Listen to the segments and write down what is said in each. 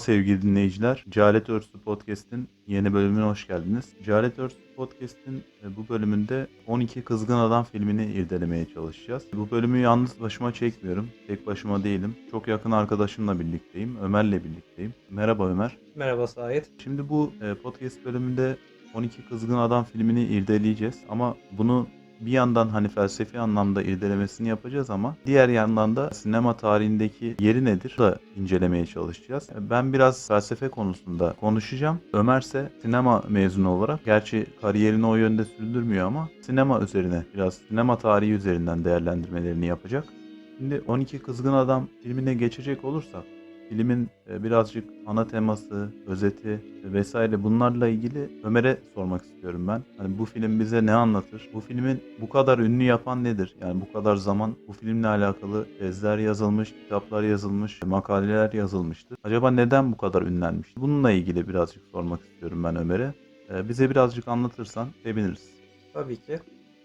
Sevgili dinleyiciler. Cehalet Örsü Podcast'in yeni bölümüne hoş geldiniz. Cehalet Örsü Podcast'in e, bu bölümünde 12 Kızgın Adam filmini irdelemeye çalışacağız. Bu bölümü yalnız başıma çekmiyorum. Tek başıma değilim. Çok yakın arkadaşımla birlikteyim. Ömer'le birlikteyim. Merhaba Ömer. Merhaba Sait. Şimdi bu e, podcast bölümünde 12 Kızgın Adam filmini irdeleyeceğiz ama bunu bir yandan hani felsefi anlamda irdelemesini yapacağız ama diğer yandan da sinema tarihindeki yeri nedir da incelemeye çalışacağız. Ben biraz felsefe konusunda konuşacağım. Ömer ise sinema mezunu olarak gerçi kariyerini o yönde sürdürmüyor ama sinema üzerine biraz sinema tarihi üzerinden değerlendirmelerini yapacak. Şimdi 12 Kızgın Adam filmine geçecek olursak filmin e, birazcık ana teması, özeti vesaire bunlarla ilgili Ömer'e sormak istiyorum ben. Hani bu film bize ne anlatır? Bu filmin bu kadar ünlü yapan nedir? Yani bu kadar zaman bu filmle alakalı tezler yazılmış, kitaplar yazılmış, makaleler yazılmıştı. Acaba neden bu kadar ünlenmiş? Bununla ilgili birazcık sormak istiyorum ben Ömer'e. E, Bize birazcık anlatırsan seviniriz. Tabii ki.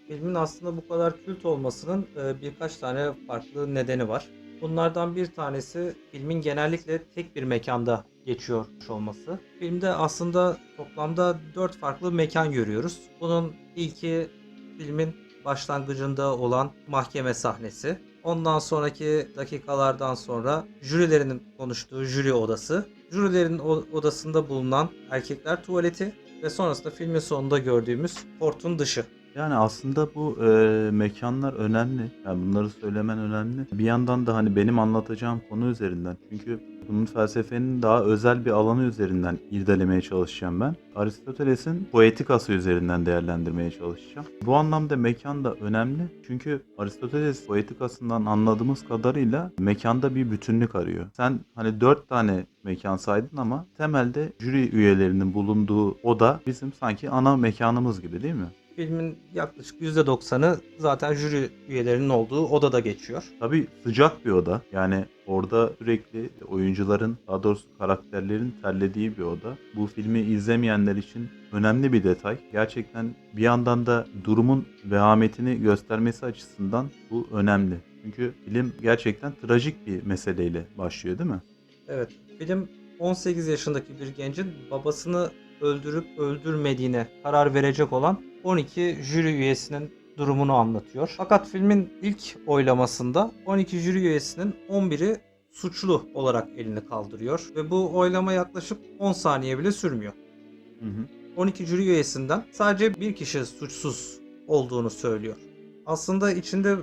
Filmin aslında bu kadar kült olmasının e, birkaç tane farklı nedeni var. Bunlardan bir tanesi filmin genellikle tek bir mekanda geçiyor olması. Filmde aslında toplamda dört farklı mekan görüyoruz. Bunun ilki filmin başlangıcında olan mahkeme sahnesi. Ondan sonraki dakikalardan sonra jürilerin konuştuğu jüri odası. Jürilerin odasında bulunan erkekler tuvaleti ve sonrasında filmin sonunda gördüğümüz portun dışı. Yani aslında bu e, mekanlar önemli. Yani bunları söylemen önemli. Bir yandan da hani benim anlatacağım konu üzerinden. Çünkü bunun felsefenin daha özel bir alanı üzerinden irdelemeye çalışacağım ben. Aristoteles'in poetikası üzerinden değerlendirmeye çalışacağım. Bu anlamda mekan da önemli. Çünkü Aristoteles poetikasından anladığımız kadarıyla mekanda bir bütünlük arıyor. Sen hani dört tane mekan saydın ama temelde jüri üyelerinin bulunduğu oda bizim sanki ana mekanımız gibi değil mi? Filmin yaklaşık %90'ı zaten jüri üyelerinin olduğu odada geçiyor. Tabii sıcak bir oda. Yani orada sürekli oyuncuların, daha doğrusu karakterlerin terlediği bir oda. Bu filmi izlemeyenler için önemli bir detay. Gerçekten bir yandan da durumun vehametini göstermesi açısından bu önemli. Çünkü film gerçekten trajik bir meseleyle başlıyor değil mi? Evet, film 18 yaşındaki bir gencin babasını öldürüp öldürmediğine karar verecek olan 12 jüri üyesinin durumunu anlatıyor. Fakat filmin ilk oylamasında 12 jüri üyesinin 11'i suçlu olarak elini kaldırıyor ve bu oylama yaklaşık 10 saniye bile sürmüyor. Hı hı. 12 jüri üyesinden sadece bir kişi suçsuz olduğunu söylüyor. Aslında içinde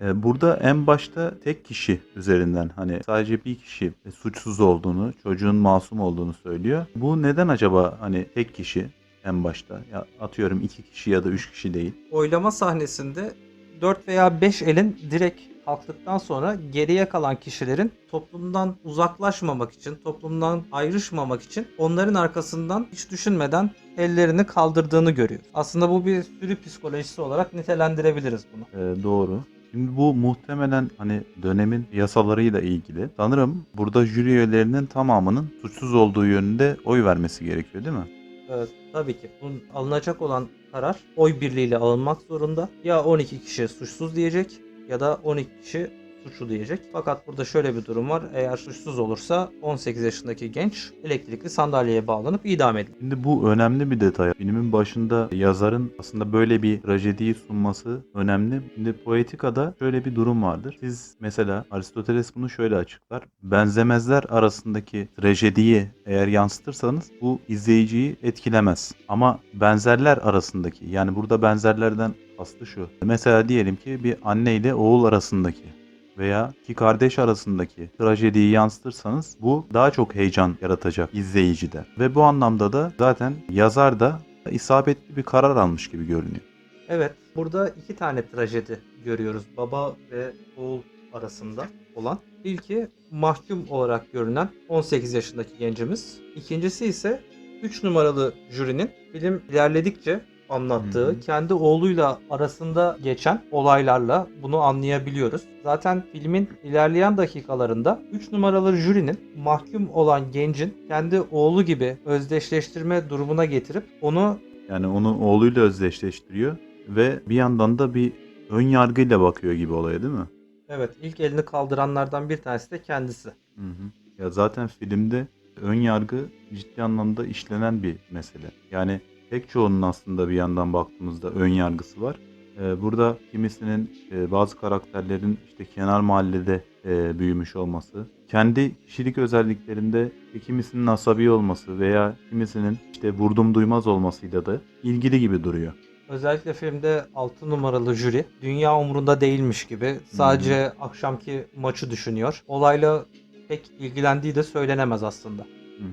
Burada en başta tek kişi üzerinden hani sadece bir kişi e, suçsuz olduğunu, çocuğun masum olduğunu söylüyor. Bu neden acaba hani tek kişi en başta? Ya atıyorum iki kişi ya da üç kişi değil. oylama sahnesinde 4 veya 5 elin direkt kalktıktan sonra geriye kalan kişilerin toplumdan uzaklaşmamak için, toplumdan ayrışmamak için onların arkasından hiç düşünmeden ellerini kaldırdığını görüyoruz. Aslında bu bir sürü psikolojisi olarak nitelendirebiliriz bunu. Ee, doğru. Şimdi bu muhtemelen hani dönemin yasalarıyla ilgili. Sanırım burada jüri üyelerinin tamamının suçsuz olduğu yönünde oy vermesi gerekiyor değil mi? Evet, tabii ki bunun alınacak olan karar oy birliğiyle alınmak zorunda. Ya 12 kişi suçsuz diyecek ya da 12 kişi suçlu diyecek. Fakat burada şöyle bir durum var. Eğer suçsuz olursa 18 yaşındaki genç elektrikli sandalyeye bağlanıp idam edilir. Şimdi bu önemli bir detay. Filmin başında yazarın aslında böyle bir trajediyi sunması önemli. Şimdi Poetika'da şöyle bir durum vardır. Siz mesela Aristoteles bunu şöyle açıklar. Benzemezler arasındaki trajediyi eğer yansıtırsanız bu izleyiciyi etkilemez. Ama benzerler arasındaki yani burada benzerlerden kastı şu. Mesela diyelim ki bir anne ile oğul arasındaki veya iki kardeş arasındaki trajediyi yansıtırsanız bu daha çok heyecan yaratacak izleyicide. Ve bu anlamda da zaten yazar da isabetli bir karar almış gibi görünüyor. Evet, burada iki tane trajedi görüyoruz. Baba ve oğul arasında olan. İlki mahkum olarak görünen 18 yaşındaki gencimiz. İkincisi ise 3 numaralı jürinin film ilerledikçe anlattığı, Hı hı. kendi oğluyla arasında geçen olaylarla bunu anlayabiliyoruz. Zaten filmin ilerleyen dakikalarında 3 numaralı jürinin mahkum olan gencin kendi oğlu gibi özdeşleştirme durumuna getirip onu Yani onu oğluyla özdeşleştiriyor ve bir yandan da bir ön yargıyla bakıyor gibi olaya değil mi? evet ilk elini kaldıranlardan bir tanesi de kendisi. Hı hı. Ya zaten filmde ön yargı ciddi anlamda işlenen bir mesele. Yani pek çoğunun aslında bir yandan baktığımızda ön yargısı var. Ee, burada kimisinin e, bazı karakterlerin işte kenar mahallede e, büyümüş olması, kendi kişilik özelliklerinde kimisinin asabi olması veya kimisinin işte vurdum duymaz olmasıyla da ilgili gibi duruyor. Özellikle filmde 6 numaralı jüri dünya umurunda değilmiş gibi sadece akşamki maçı düşünüyor. Olayla pek ilgilendiği de söylenemez aslında. Hı.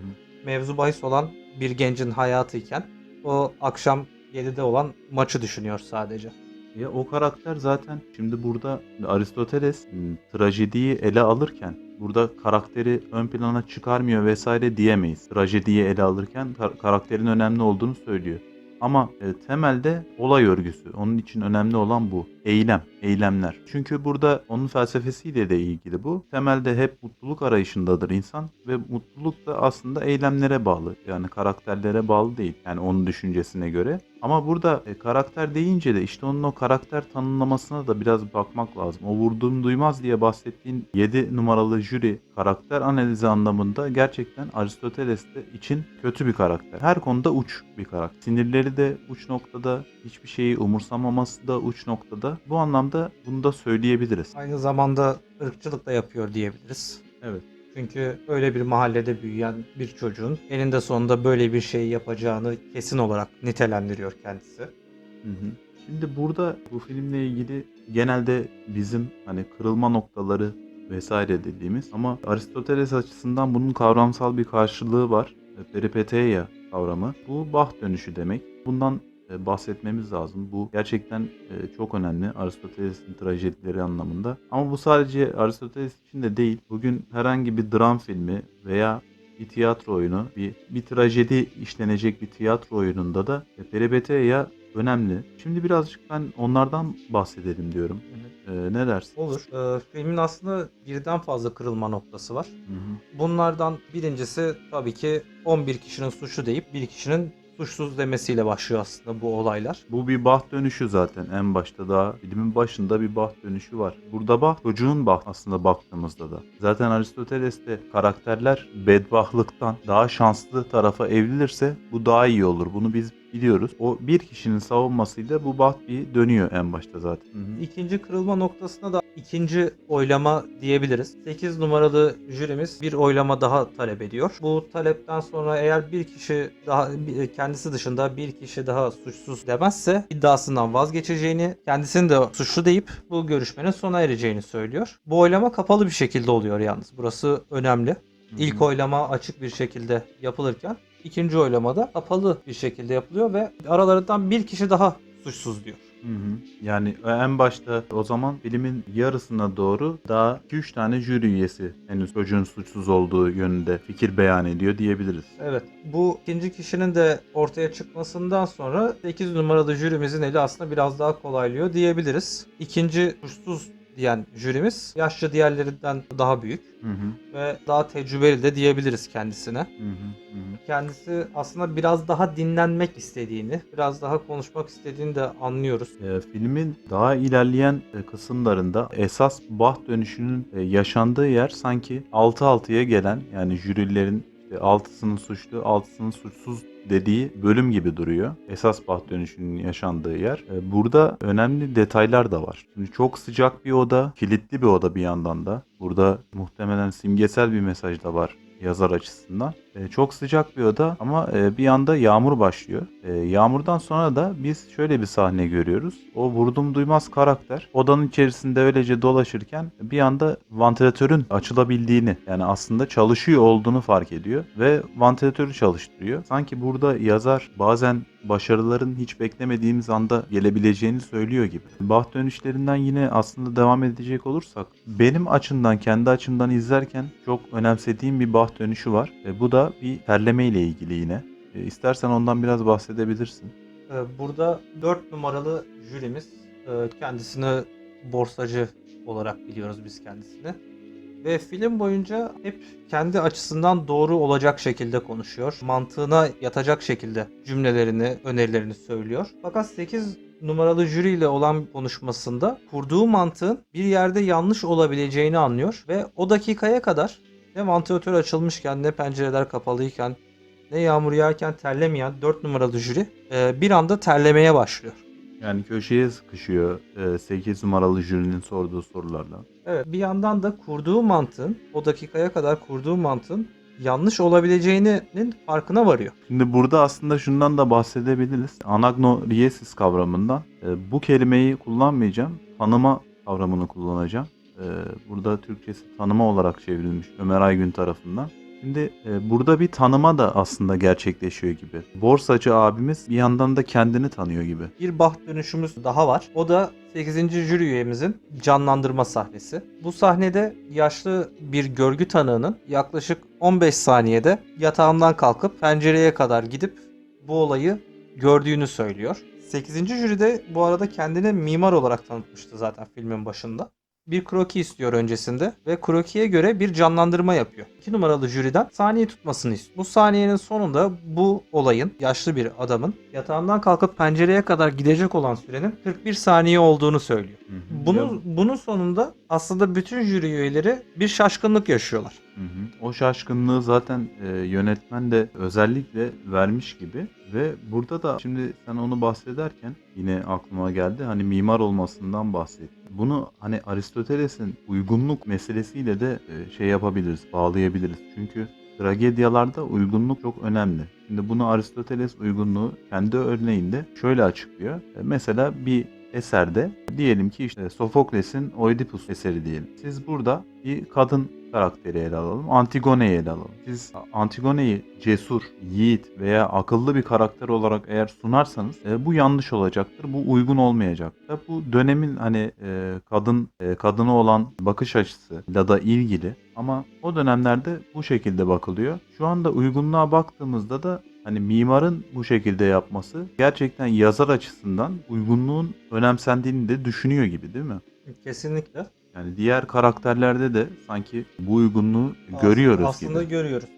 Mevzu bahis olan bir gencin hayatıyken o akşam 7'de olan maçı düşünüyor sadece. Ya o karakter zaten şimdi burada Aristoteles m, trajediyi ele alırken burada karakteri ön plana çıkarmıyor vesaire diyemeyiz. Trajediyi ele alırken kar- karakterin önemli olduğunu söylüyor. Ama e, temelde olay örgüsü. Onun için önemli olan bu. Eylem, eylemler. Çünkü burada onun felsefesiyle de ilgili bu. Temelde hep mutluluk arayışındadır insan ve mutluluk da aslında eylemlere bağlı. Yani karakterlere bağlı değil. Yani onun düşüncesine göre. Ama burada e, karakter deyince de işte onun o karakter tanımlamasına da biraz bakmak lazım. O vurduğum duymaz diye bahsettiğin 7 numaralı jüri karakter analizi anlamında gerçekten Aristoteles için kötü bir karakter. Her konuda uç bir karakter. Sinirleri de uç noktada, hiçbir şeyi umursamaması da uç noktada. Bu anlamda bunu da söyleyebiliriz. Aynı zamanda ırkçılık da yapıyor diyebiliriz. Evet. Çünkü öyle bir mahallede büyüyen bir çocuğun eninde sonunda böyle bir şey yapacağını kesin olarak nitelendiriyor kendisi. Hı hı. Şimdi burada bu filmle ilgili genelde bizim hani kırılma noktaları vesaire dediğimiz ama Aristoteles açısından bunun kavramsal bir karşılığı var. Peripeteia kavramı. Bu baht dönüşü demek. Bundan bahsetmemiz lazım. Bu gerçekten e, çok önemli Aristoteles'in trajedileri anlamında. Ama bu sadece Aristoteles için de değil. Bugün herhangi bir dram filmi veya bir tiyatro oyunu, bir, bir trajedi işlenecek bir tiyatro oyununda da e, Peripeteia önemli. Şimdi birazcık ben onlardan bahsedelim diyorum. E, ne dersin? Olur. Ee, filmin aslında birden fazla kırılma noktası var. Hı hı. Bunlardan birincisi tabii ki 11 kişinin suçlu deyip bir kişinin suçsuz demesiyle başlıyor aslında bu olaylar. Bu bir baht dönüşü zaten en başta daha filmin başında bir baht dönüşü var. Burada baht çocuğun baht aslında baktığımızda da. Zaten Aristoteles'te karakterler bedbahtlıktan daha şanslı tarafa evrilirse bu daha iyi olur. Bunu biz biliyoruz. O bir kişinin savunmasıyla bu baht bir dönüyor en başta zaten. Hı hı. İkinci kırılma noktasına da ikinci oylama diyebiliriz. 8 numaralı jürimiz bir oylama daha talep ediyor. Bu talepten sonra eğer bir kişi daha kendisi dışında bir kişi daha suçsuz demezse iddiasından vazgeçeceğini, kendisini de suçlu deyip bu görüşmenin sona ereceğini söylüyor. Bu oylama kapalı bir şekilde oluyor yalnız. Burası önemli. İlk oylama açık bir şekilde yapılırken ikinci oylamada kapalı bir şekilde yapılıyor ve aralarından bir kişi daha suçsuz diyor. Hı hı. Yani en başta o zaman filmin yarısına doğru daha 2-3 tane jüri üyesi henüz çocuğun suçsuz olduğu yönünde fikir beyan ediyor diyebiliriz. Evet. Bu ikinci kişinin de ortaya çıkmasından sonra 8 numaralı jürimizin eli aslında biraz daha kolaylıyor diyebiliriz. İkinci suçsuz diyen jürimiz yaşça diğerlerinden daha büyük Hı hı. ve daha tecrübeli de diyebiliriz kendisine. Hı hı. Hı. Kendisi aslında biraz daha dinlenmek istediğini, biraz daha konuşmak istediğini de anlıyoruz. E, filmin daha ilerleyen e, kısımlarında esas baht dönüşünün e, yaşandığı yer sanki 6-6'ya gelen yani jürilerin işte 6'sının suçlu 6'sının suçsuz dediği bölüm gibi duruyor. Esas baht dönüşünün yaşandığı yer. E, burada önemli detaylar da var. Şimdi çok sıcak bir oda, kilitli bir oda bir yandan da. Burada muhtemelen simgesel bir mesaj da var yazar açısından. E, çok sıcak bir oda ama e, bir anda yağmur başlıyor. E, yağmurdan sonra da biz şöyle bir sahne görüyoruz. O vurdum duymaz karakter odanın içerisinde öylece dolaşırken bir anda vantilatörün açılabildiğini yani aslında çalışıyor olduğunu fark ediyor ve vantilatörü çalıştırıyor. Sanki burada yazar bazen başarıların hiç beklemediğimiz anda gelebileceğini söylüyor gibi. Baht dönüşlerinden yine aslında devam edecek olursak benim açımdan kendi açımdan izlerken çok önemsediğim bir baht dönüşü var. E, bu da bir terleme ile ilgili yine. E, istersen ondan biraz bahsedebilirsin. Ee, Burada 4 numaralı jürimiz e, kendisini borsacı olarak biliyoruz biz kendisini. Ve film boyunca hep kendi açısından doğru olacak şekilde konuşuyor. Mantığına yatacak şekilde cümlelerini, önerilerini söylüyor. Fakat 8 numaralı jüriyle olan konuşmasında kurduğu mantığın bir yerde yanlış olabileceğini anlıyor ve o dakikaya kadar Ne vantilatör açılmışken ne pencereler kapalıyken ne yağmur yağarken terlemeyen 4 numaralı jüri e, bir anda terlemeye başlıyor. Yani köşeye sıkışıyor 8 numaralı jürinin sorduğu sorularla. Evet bir yandan da kurduğu mantığın o dakikaya kadar kurduğu mantığın yanlış olabileceğinin farkına varıyor. Şimdi burada aslında şundan da bahsedebiliriz. Anagnoriyesis kavramından. E, bu kelimeyi kullanmayacağım. Tanıma kavramını kullanacağım. E, burada Türkçesi tanıma olarak çevrilmiş Ömer Aygün tarafından. Şimdi e, burada bir tanıma da aslında gerçekleşiyor gibi. Borsacı abimiz bir yandan da kendini tanıyor gibi. Bir baht dönüşümüz daha var. O da 8. jüri üyemizin canlandırma sahnesi. Bu sahnede yaşlı bir görgü tanığının yaklaşık 15 saniyede yatağından kalkıp pencereye kadar gidip bu olayı gördüğünü söylüyor. 8. jüri de bu arada kendini mimar olarak tanıtmıştı zaten filmin başında. Bir kroki istiyor öncesinde ve krokiye göre bir canlandırma yapıyor. 2 numaralı jüriden saniye tutmasını istiyor. Bu saniyenin sonunda bu olayın yaşlı bir adamın yatağından kalkıp pencereye kadar gidecek olan sürenin 41 saniye olduğunu söylüyor. Bunun bunun sonunda aslında bütün jüri üyeleri bir şaşkınlık yaşıyorlar. Hı hı. O şaşkınlığı zaten e, yönetmen de özellikle vermiş gibi ve burada da şimdi sen onu bahsederken yine aklıma geldi hani mimar olmasından bahsetti. Bunu hani Aristoteles'in uygunluk meselesiyle de e, şey yapabiliriz, bağlayabiliriz. Çünkü tragedyalarda uygunluk çok önemli. Şimdi bunu Aristoteles uygunluğu kendi örneğinde şöyle açıklıyor. E, mesela bir eserde diyelim ki işte Sofokles'in Oedipus eseri diyelim. Siz burada bir kadın karakteri ele alalım. Antigone'yi ele alalım. Siz Antigone'yi cesur, yiğit veya akıllı bir karakter olarak eğer sunarsanız e, bu yanlış olacaktır. Bu uygun olmayacaktır. Bu dönemin hani e, kadın e, kadına olan bakış açısı ya da ilgili ama o dönemlerde bu şekilde bakılıyor. Şu anda uygunluğa baktığımızda da hani mimarın bu şekilde yapması gerçekten yazar açısından uygunluğun önemsendiğini de düşünüyor gibi değil mi? Kesinlikle. Yani diğer karakterlerde de sanki bu uygunluğu görüyoruz aslında gibi. görüyoruz.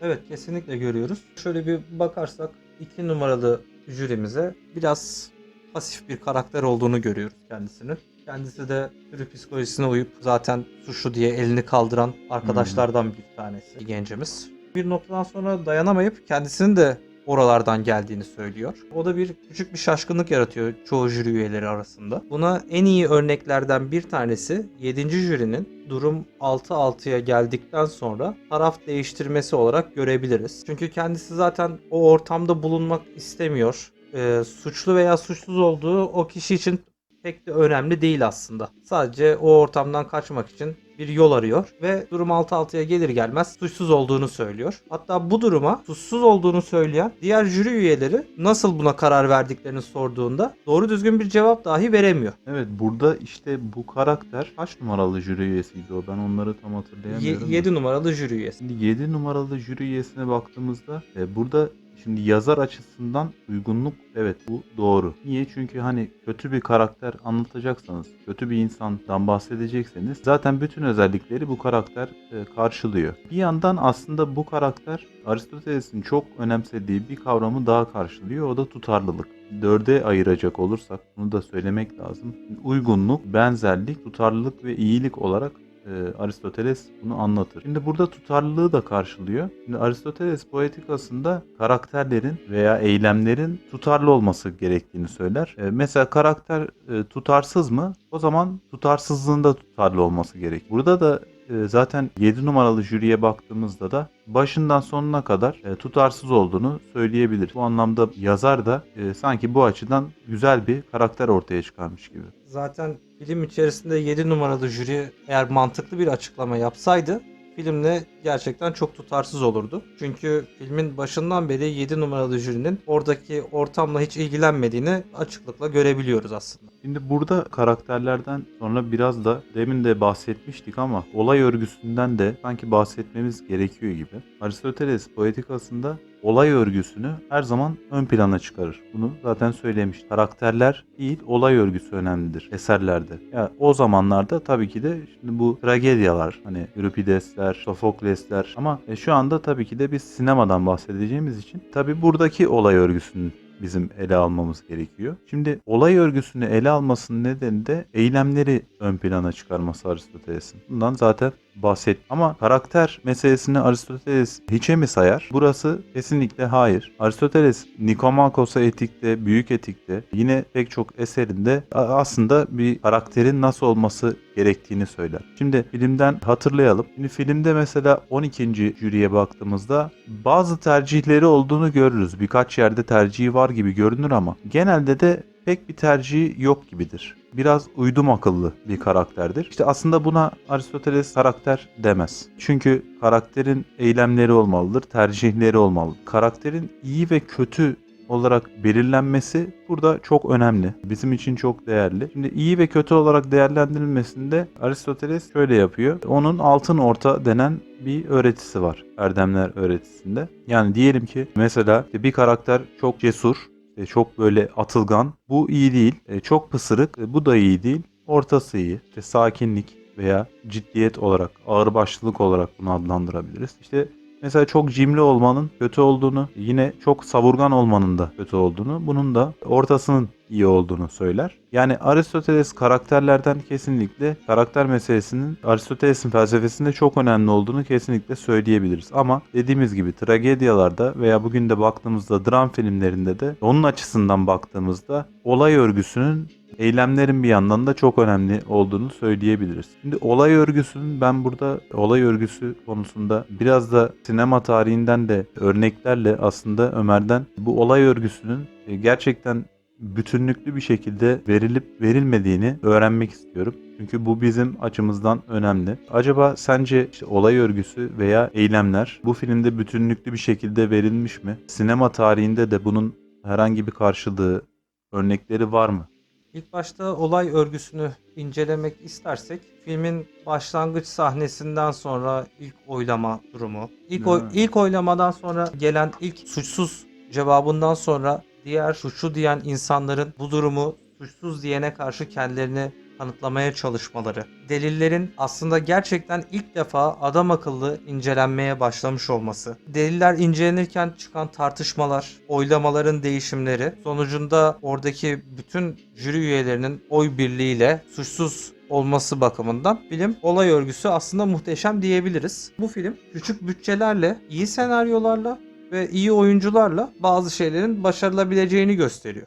Evet kesinlikle görüyoruz. Şöyle bir bakarsak 2 numaralı jürimize biraz pasif bir karakter olduğunu görüyoruz kendisinin. Kendisi de sürü psikolojisine uyup zaten suçlu diye elini kaldıran arkadaşlardan bir tanesi gencimiz. Bir noktadan sonra dayanamayıp kendisinin de oralardan geldiğini söylüyor. O da bir küçük bir şaşkınlık yaratıyor çoğu jüri üyeleri arasında. Buna en iyi örneklerden bir tanesi 7. jürinin durum 6-6'ya geldikten sonra taraf değiştirmesi olarak görebiliriz. Çünkü kendisi zaten o ortamda bulunmak istemiyor. Ee, suçlu veya suçsuz olduğu o kişi için pek de önemli değil aslında. Sadece o ortamdan kaçmak için bir yol arıyor ve durum 6-6'ya gelir gelmez suçsuz olduğunu söylüyor. Hatta bu duruma suçsuz olduğunu söyleyen diğer jüri üyeleri nasıl buna karar verdiklerini sorduğunda doğru düzgün bir cevap dahi veremiyor. Evet burada işte bu karakter kaç numaralı jüri üyesiydi o? Ben onları tam hatırlayamıyorum. 7 numaralı jüri üyesi. Şimdi 7 numaralı jüri üyesine baktığımızda e, burada şimdi yazar açısından uygunluk evet bu doğru. Niye? Çünkü hani kötü bir karakter anlatacaksanız, kötü bir insandan bahsedecekseniz zaten bütün özellikleri bu karakter e, karşılıyor. Bir yandan aslında bu karakter Aristoteles'in çok önemsediği bir kavramı daha karşılıyor. O da tutarlılık. Dörde ayıracak olursak bunu da söylemek lazım. Uygunluk, benzerlik, tutarlılık ve iyilik olarak e, Aristoteles bunu anlatır. Şimdi burada tutarlılığı da karşılıyor. Şimdi Aristoteles poetikasında karakterlerin veya eylemlerin tutarlı olması gerektiğini söyler. E, mesela karakter e, tutarsız mı? O zaman tutarsızlığın da tutarlı olması gerek. Burada da e, zaten 7 numaralı jüriye baktığımızda da başından sonuna kadar e, tutarsız olduğunu söyleyebilir. Bu anlamda yazar da e, sanki bu açıdan güzel bir karakter ortaya çıkarmış gibi. Zaten film içerisinde 7 numaralı jüri eğer mantıklı bir açıklama yapsaydı filmle gerçekten çok tutarsız olurdu. Çünkü filmin başından beri 7 numaralı jürinin oradaki ortamla hiç ilgilenmediğini açıklıkla görebiliyoruz aslında. Şimdi burada karakterlerden sonra biraz da demin de bahsetmiştik ama olay örgüsünden de sanki bahsetmemiz gerekiyor gibi. Aristoteles poetikasında olay örgüsünü her zaman ön plana çıkarır. Bunu zaten söylemiş. Karakterler değil, olay örgüsü önemlidir eserlerde. Ya o zamanlarda tabii ki de şimdi bu tragedyalar hani Euripidesler, Sofoklesler ama e, şu anda tabii ki de biz sinemadan bahsedeceğimiz için tabii buradaki olay örgüsünün bizim ele almamız gerekiyor. Şimdi olay örgüsünü ele almasının nedeni de eylemleri ön plana çıkarması Aristoteles'in. Bundan zaten bahset. Ama karakter meselesini Aristoteles hiçe mi sayar? Burası kesinlikle hayır. Aristoteles Nikomakos'a etikte, büyük etikte yine pek çok eserinde aslında bir karakterin nasıl olması gerektiğini söyler. Şimdi filmden hatırlayalım. Şimdi filmde mesela 12. jüriye baktığımızda bazı tercihleri olduğunu görürüz. Birkaç yerde tercihi var gibi görünür ama genelde de pek bir tercihi yok gibidir. Biraz uydum akıllı bir karakterdir. İşte aslında buna Aristoteles karakter demez. Çünkü karakterin eylemleri olmalıdır, tercihleri olmalıdır. Karakterin iyi ve kötü olarak belirlenmesi burada çok önemli. Bizim için çok değerli. Şimdi iyi ve kötü olarak değerlendirilmesinde Aristoteles şöyle yapıyor. Onun altın orta denen bir öğretisi var. Erdemler öğretisinde. Yani diyelim ki mesela bir karakter çok cesur, e, çok böyle atılgan. Bu iyi değil. E, Çok pısırık. e, Bu da iyi değil. Ortası iyi. İşte sakinlik veya ciddiyet olarak, ağırbaşlılık olarak bunu adlandırabiliriz. İşte mesela çok cimri olmanın kötü olduğunu, yine çok savurgan olmanın da kötü olduğunu, bunun da ortasının iyi olduğunu söyler. Yani Aristoteles karakterlerden kesinlikle karakter meselesinin Aristoteles'in felsefesinde çok önemli olduğunu kesinlikle söyleyebiliriz. Ama dediğimiz gibi tragedyalarda veya bugün de baktığımızda dram filmlerinde de onun açısından baktığımızda olay örgüsünün eylemlerin bir yandan da çok önemli olduğunu söyleyebiliriz. Şimdi olay örgüsünün ben burada olay örgüsü konusunda biraz da sinema tarihinden de örneklerle aslında Ömer'den bu olay örgüsünün gerçekten bütünlüklü bir şekilde verilip verilmediğini öğrenmek istiyorum. Çünkü bu bizim açımızdan önemli. Acaba sence işte olay örgüsü veya eylemler bu filmde bütünlüklü bir şekilde verilmiş mi? Sinema tarihinde de bunun herhangi bir karşılığı, örnekleri var mı? İlk başta olay örgüsünü incelemek istersek filmin başlangıç sahnesinden sonra ilk oylama durumu, ilk oy- ilk oylamadan sonra gelen ilk suçsuz cevabından sonra diğer suçlu diyen insanların bu durumu suçsuz diyene karşı kendilerini kanıtlamaya çalışmaları, delillerin aslında gerçekten ilk defa adam akıllı incelenmeye başlamış olması, deliller incelenirken çıkan tartışmalar, oylamaların değişimleri, sonucunda oradaki bütün jüri üyelerinin oy birliğiyle suçsuz olması bakımından film olay örgüsü aslında muhteşem diyebiliriz. Bu film küçük bütçelerle, iyi senaryolarla ve iyi oyuncularla bazı şeylerin başarılabileceğini gösteriyor.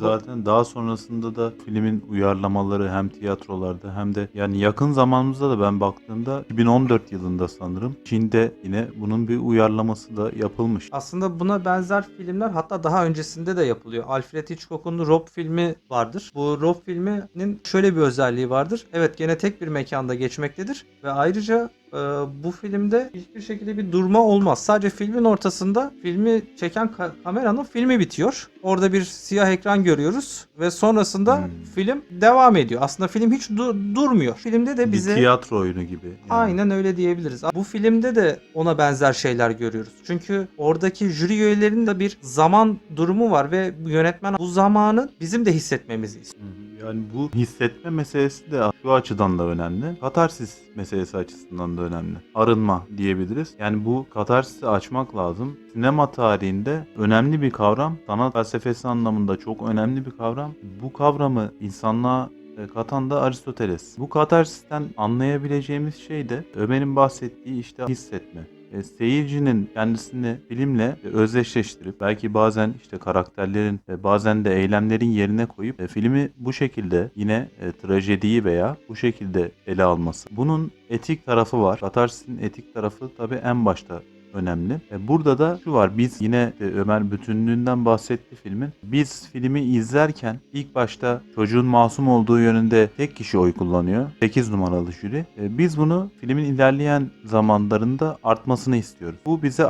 Zaten daha sonrasında da filmin uyarlamaları hem tiyatrolarda hem de yani yakın zamanımızda da ben baktığımda 2014 yılında sanırım Çin'de yine bunun bir uyarlaması da yapılmış. Aslında buna benzer filmler hatta daha öncesinde de yapılıyor. Alfred Hitchcock'un Rob filmi vardır. Bu Rob filminin şöyle bir özelliği vardır. Evet gene tek bir mekanda geçmektedir ve ayrıca e, bu filmde hiçbir şekilde bir durma olmaz. Sadece filmin ortasında filmi çeken ka- kameranın filmi bitiyor. Orada bir siyah ekran görüyoruz ve sonrasında Hmm. film devam ediyor. Aslında film hiç du- durmuyor. Filmde de Bir bize tiyatro oyunu gibi. yani. Aynen öyle diyebiliriz. Bu filmde de ona benzer şeyler görüyoruz. Çünkü oradaki jüri üyelerinin de bir zaman durumu var ve yönetmen bu zamanı bizim de hissetmemizi istiyor. Hı. Yani bu hissetme meselesi de şu açıdan da önemli. Katarsis meselesi açısından da önemli. Arınma diyebiliriz. Yani bu katarsisi açmak lazım. Sinema tarihinde önemli bir kavram. Sanat felsefesi anlamında çok önemli bir kavram. Bu kavramı insanlığa e, katan da Aristoteles. Bu katarsisten anlayabileceğimiz şey de Ömer'in bahsettiği işte hissetme. E, seyircinin kendisini filmle e, özdeşleştirip belki bazen işte karakterlerin ve bazen de eylemlerin yerine koyup e, filmi bu şekilde yine e, trajediyi veya bu şekilde ele alması. Bunun etik tarafı var. Katarsis'in etik tarafı tabii en başta önemli. E, Burada da şu var. Biz yine e, Ömer bütünlüğünden bahsetti filmin. Biz filmi izlerken ilk başta çocuğun masum olduğu yönünde tek kişi oy kullanıyor. 8 numaralı jüri. E, Biz bunu filmin ilerleyen zamanlarında artmasını istiyoruz. Bu bize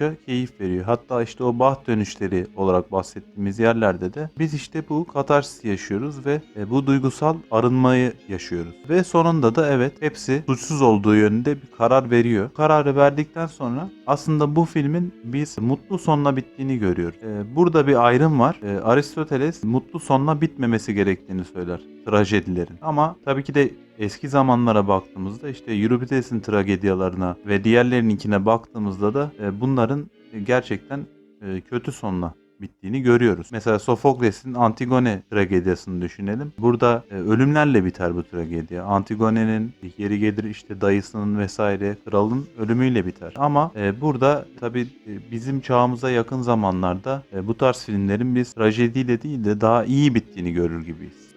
arttıkça keyif veriyor. Hatta işte o baht dönüşleri olarak bahsettiğimiz yerlerde de biz işte bu katarsis yaşıyoruz ve e, bu duygusal arınmayı yaşıyoruz. Ve sonunda da evet hepsi suçsuz olduğu yönünde bir karar veriyor. Kararı verdikten sonra aslında bu filmin biz mutlu sonla bittiğini görüyoruz. E, burada bir ayrım var. E, Aristoteles mutlu sonla bitmemesi gerektiğini söyler trajedilerin. Ama tabii ki de eski zamanlara baktığımızda işte Euripides'in tragedyalarına ve diğerlerininkine baktığımızda da e, bunların gerçekten e, kötü sonla bittiğini görüyoruz. Mesela Sofokles'in Antigone tragediyasını düşünelim. Burada e, ölümlerle biter bu tragedi. Antigone'nin yeri gelir işte dayısının vesaire kralın ölümüyle biter. Ama e, burada tabii e, bizim çağımıza yakın zamanlarda e, bu tarz filmlerin biz trajediyle değil de daha iyi bittiğini görür gibiyiz.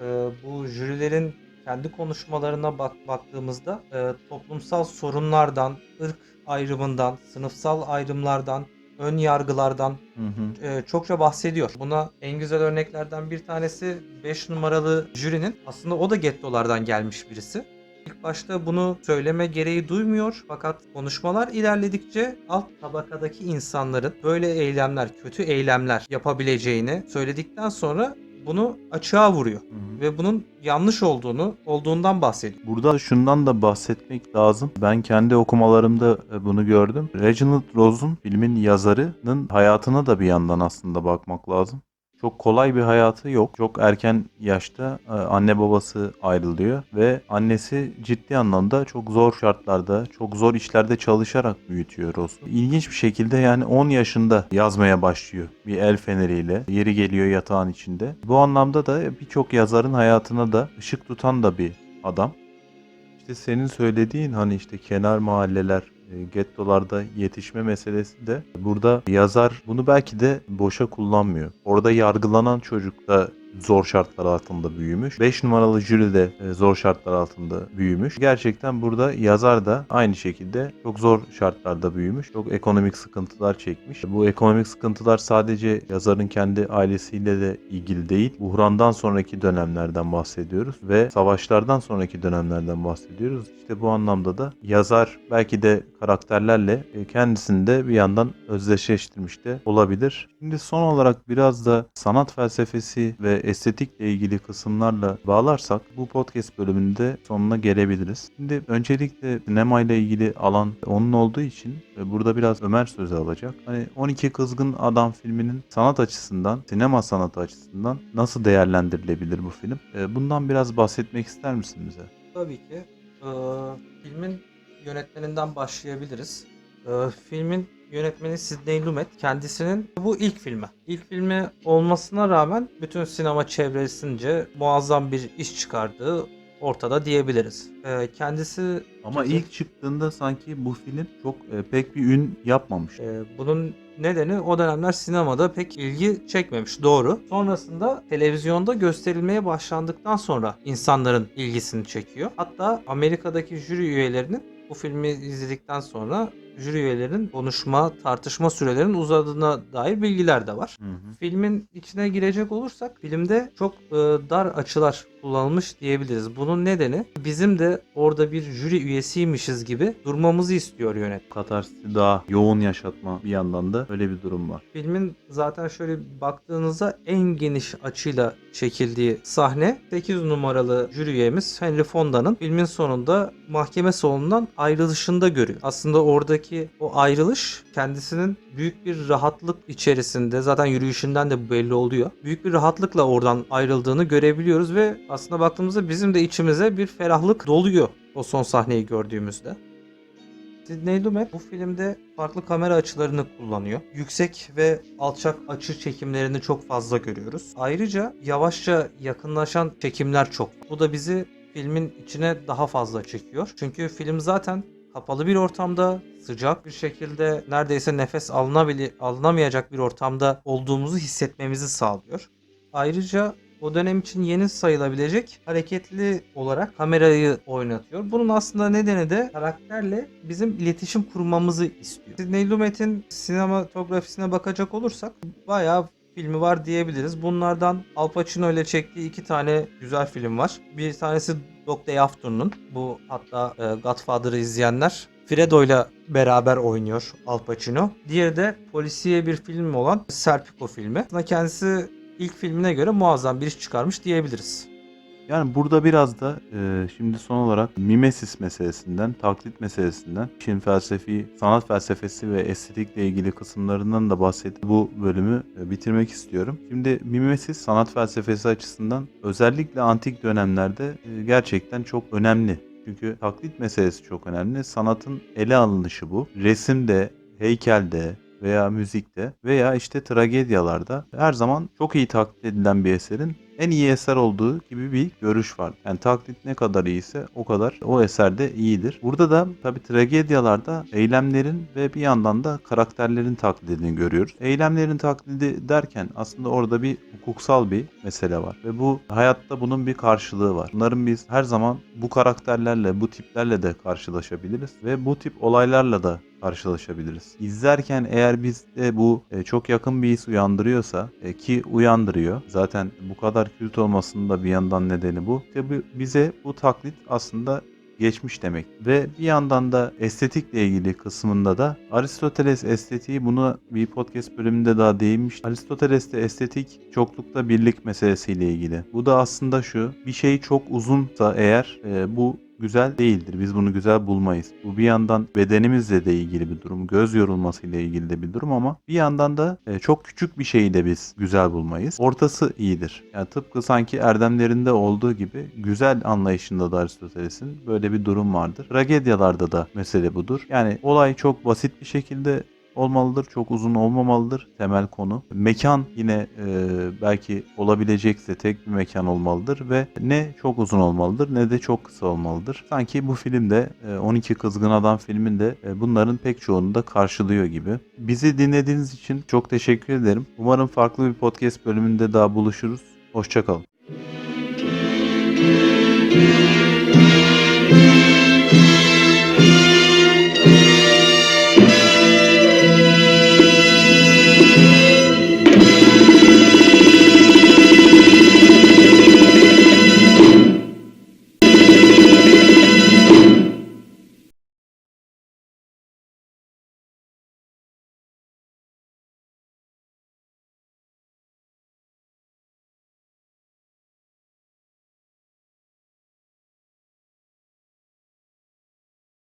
Bu jürilerin kendi konuşmalarına bak baktığımızda e, toplumsal sorunlardan, ırk ayrımından, sınıfsal ayrımlardan, ön yargılardan Hı hı. e, çokça bahsediyor. Buna en güzel örneklerden bir tanesi 5 numaralı jürinin aslında o da gettolardan gelmiş birisi. İlk başta bunu söyleme gereği duymuyor fakat konuşmalar ilerledikçe alt tabakadaki insanların böyle eylemler, kötü eylemler yapabileceğini söyledikten sonra bunu açığa vuruyor Hı hı. ve bunun yanlış olduğunu olduğundan bahsediyor. Burada şundan da bahsetmek lazım. Ben kendi okumalarımda e, bunu gördüm. Reginald Rose'un filmin yazarının hayatına da bir yandan aslında bakmak lazım. Çok kolay bir hayatı yok. Çok erken yaşta e, anne babası ayrılıyor ve annesi ciddi anlamda çok zor şartlarda, çok zor işlerde çalışarak büyütüyor Rose'u. İlginç bir şekilde yani 10 yaşında yazmaya başlıyor bir el feneriyle. Yeri geliyor yatağın içinde. Bu anlamda da birçok yazarın hayatına da ışık tutan da bir adam. İşte senin söylediğin hani işte kenar mahalleler, gettolarda yetişme meselesi de burada yazar bunu belki de boşa kullanmıyor. Orada yargılanan çocuk da zor şartlar altında büyümüş. 5 numaralı jüri de e, zor şartlar altında büyümüş. Gerçekten burada yazar da aynı şekilde çok zor şartlarda büyümüş. Çok ekonomik sıkıntılar çekmiş. Bu ekonomik sıkıntılar sadece yazarın kendi ailesiyle de ilgili değil. Buhrandan sonraki dönemlerden bahsediyoruz ve savaşlardan sonraki dönemlerden bahsediyoruz. İşte bu anlamda da yazar belki de karakterlerle e, kendisini de bir yandan özdeşleştirmiş de olabilir. Şimdi son olarak biraz da sanat felsefesi ve estetikle ilgili kısımlarla bağlarsak bu podcast bölümünde sonuna gelebiliriz. Şimdi öncelikle sinema ile ilgili alan onun olduğu için e, burada biraz Ömer sözü alacak. Hani 12 Kızgın Adam filminin sanat açısından, sinema sanatı açısından nasıl değerlendirilebilir bu film? E, Bundan biraz bahsetmek ister misin bize? Tabii ki. Ee, filmin yönetmeninden başlayabiliriz. Ee, filmin yönetmeni Sidney Lumet. Kendisinin bu ilk filmi. İlk filmi olmasına rağmen bütün sinema çevresince muazzam bir iş çıkardığı ortada diyebiliriz. Ee, kendisi Ama ilk çıktığında sanki bu film çok e, pek bir ün yapmamış. Ee, bunun nedeni o dönemler sinemada pek ilgi çekmemiş doğru. Sonrasında televizyonda gösterilmeye başlandıktan sonra insanların ilgisini çekiyor. Hatta Amerika'daki jüri üyelerinin bu filmi izledikten sonra jüri üyelerinin konuşma, tartışma sürelerinin uzadığına dair bilgiler de var. Hı hı. Filmin içine girecek olursak filmde çok e, dar açılar kullanılmış diyebiliriz. Bunun nedeni bizim de orada bir jüri üyesiymişiz gibi durmamızı istiyor yönet. Katarsisi daha yoğun yaşatma bir yandan da öyle bir durum var. Filmin zaten şöyle baktığınızda en geniş açıyla çekildiği sahne 8 numaralı jüri üyemiz Henry Fonda'nın filmin sonunda mahkeme salonundan ayrılışında görüyor. Aslında oradaki o ayrılış kendisinin büyük bir rahatlık içerisinde zaten yürüyüşünden de bu belli oluyor. Büyük bir rahatlıkla oradan ayrıldığını görebiliyoruz ve aslında baktığımızda bizim de içimize bir ferahlık doluyor o son sahneyi gördüğümüzde. Sidney Lumet bu filmde farklı kamera açılarını kullanıyor. Yüksek ve alçak açı çekimlerini çok fazla görüyoruz. Ayrıca yavaşça yakınlaşan çekimler çok. Bu da bizi filmin içine daha fazla çekiyor. Çünkü film zaten kapalı bir ortamda, sıcak bir şekilde neredeyse nefes alınabili alınamayacak bir ortamda olduğumuzu hissetmemizi sağlıyor. Ayrıca o dönem için yeni sayılabilecek hareketli olarak kamerayı oynatıyor. Bunun aslında nedeni de karakterle bizim iletişim kurmamızı istiyor. Sidney Lumet'in sinematografisine bakacak olursak bayağı filmi var diyebiliriz. Bunlardan Al Pacino ile çektiği iki tane güzel film var. Bir tanesi Dog Day Afternoon. Bu hatta e, Godfather'ı izleyenler Fredo ile beraber oynuyor Al Pacino. Diğeri de polisiye bir film olan Serpico filmi. Aslında kendisi ilk filmine göre muazzam bir iş çıkarmış diyebiliriz. Yani burada biraz da e, şimdi son olarak mimesis meselesinden, taklit meselesinden, işin felsefi, sanat felsefesi ve estetikle ilgili kısımlarından da bahsedip bu bölümü e, bitirmek istiyorum. Şimdi mimesis sanat felsefesi açısından özellikle antik dönemlerde e, gerçekten çok önemli. Çünkü taklit meselesi çok önemli. Sanatın ele alınışı bu. Resimde, heykelde veya müzikte veya işte tragedyalarda her zaman çok iyi taklit edilen bir eserin en iyi eser olduğu gibi bir görüş var. Yani taklit ne kadar iyiyse o kadar o eser de iyidir. Burada da tabi tragedyalarda eylemlerin ve bir yandan da karakterlerin taklidini görüyoruz. Eylemlerin taklidi derken aslında orada bir hukuksal bir mesele var. Ve bu hayatta bunun bir karşılığı var. Bunların biz her zaman bu karakterlerle, bu tiplerle de karşılaşabiliriz. Ve bu tip olaylarla da karşılaşabiliriz. İzlerken eğer bizde bu e, çok yakın bir his uyandırıyorsa e, ki uyandırıyor. Zaten bu kadar kült olmasının da bir yandan nedeni bu. İşte bu- bize bu taklit aslında geçmiş demek. Ve bir yandan da estetikle ilgili kısmında da Aristoteles estetiği bunu bir podcast bölümünde daha değinmiş. Aristoteles'te estetik çoklukta birlik meselesiyle ilgili. Bu da aslında şu bir şey çok uzunsa eğer e, bu güzel değildir. Biz bunu güzel bulmayız. Bu bir yandan bedenimizle de ilgili bir durum, göz yorulmasıyla ilgili de bir durum ama bir yandan da e, çok küçük bir şeyi de biz güzel bulmayız. Ortası iyidir. Yani tıpkı sanki erdemlerinde olduğu gibi güzel anlayışında da Aristoteles'in böyle bir durum vardır. Tragedyalarda da mesele budur. Yani olay çok basit bir şekilde olmalıdır. Çok uzun olmamalıdır temel konu. Mekan yine e, belki olabilecekse tek bir mekan olmalıdır ve ne çok uzun olmalıdır ne de çok kısa olmalıdır. Sanki bu filmde e, 12 Kızgın Adam filminde e, bunların pek çoğunu da karşılıyor gibi. Bizi dinlediğiniz için çok teşekkür ederim. Umarım farklı bir podcast bölümünde daha buluşuruz. Hoşçakalın.